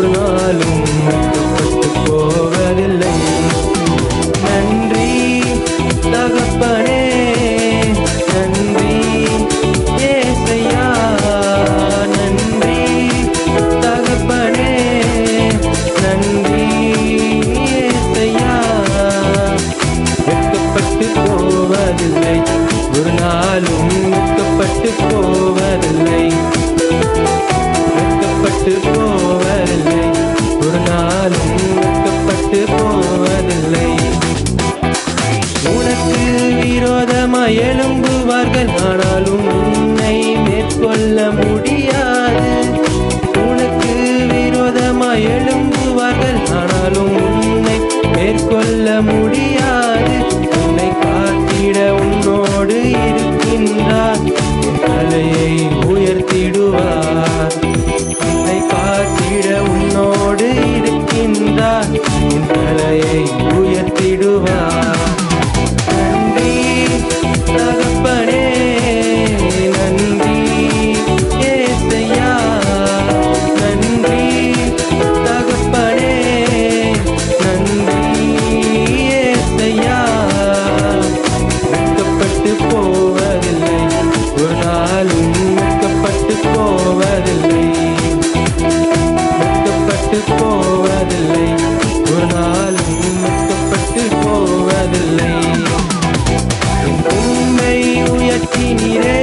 ورنا لأمك எழும்புவார்கள் ஆனாலும் உன்னை மேற்கொள்ள முடியாது. உனக்கு விரோதமாய் எழும்புவார்கள் ஆனாலும் உன்னை மேற்கொள்ள முடியாது. உன்னை காத்திட உன்னோடு இருக்கின்றார். தலையை finiré.